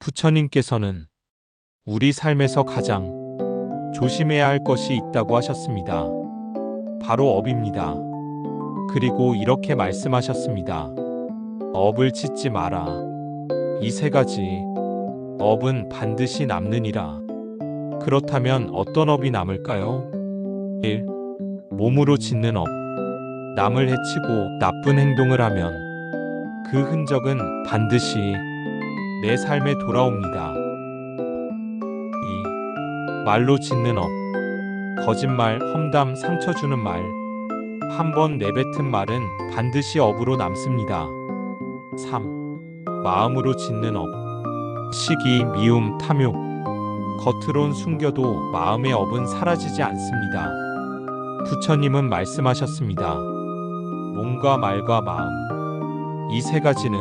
부처님께서는 우리 삶에서 가장 조심해야 할 것이 있다고 하셨습니다. 바로 업입니다. 그리고 이렇게 말씀하셨습니다. 업을 짓지 마라. 이 세 가지 업은 반드시 남느니라. 그렇다면 어떤 업이 남을까요? 1. 몸으로 짓는 업. 남을 해치고 나쁜 행동을 하면 그 흔적은 반드시 내 삶에 돌아옵니다. 2. 말로 짓는 업. 거짓말, 험담, 상처 주는 말. 한 번 내뱉은 말은 반드시 업으로 남습니다. 3. 마음으로 짓는 업. 시기, 미움, 탐욕. 겉으론 숨겨도 마음의 업은 사라지지 않습니다. 부처님은 말씀하셨습니다. 몸과 말과 마음. 이 세 가지는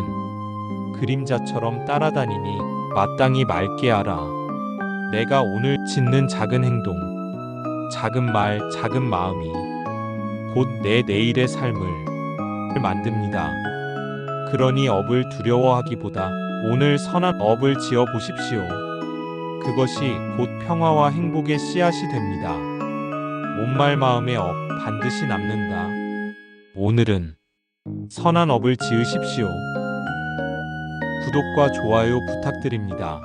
그림자처럼 따라다니니 마땅히 맑게 알아. 내가 오늘 짓는 작은 행동, 작은 말, 작은 마음이 곧 내 내일의 삶을 만듭니다. 그러니 업을 두려워하기보다 오늘 선한 업을 지어 보십시오. 그것이 곧 평화와 행복의 씨앗이 됩니다. 몸말 마음의 업 반드시 남는다. 오늘은 선한 업을 지으십시오. 구독과 좋아요 부탁드립니다.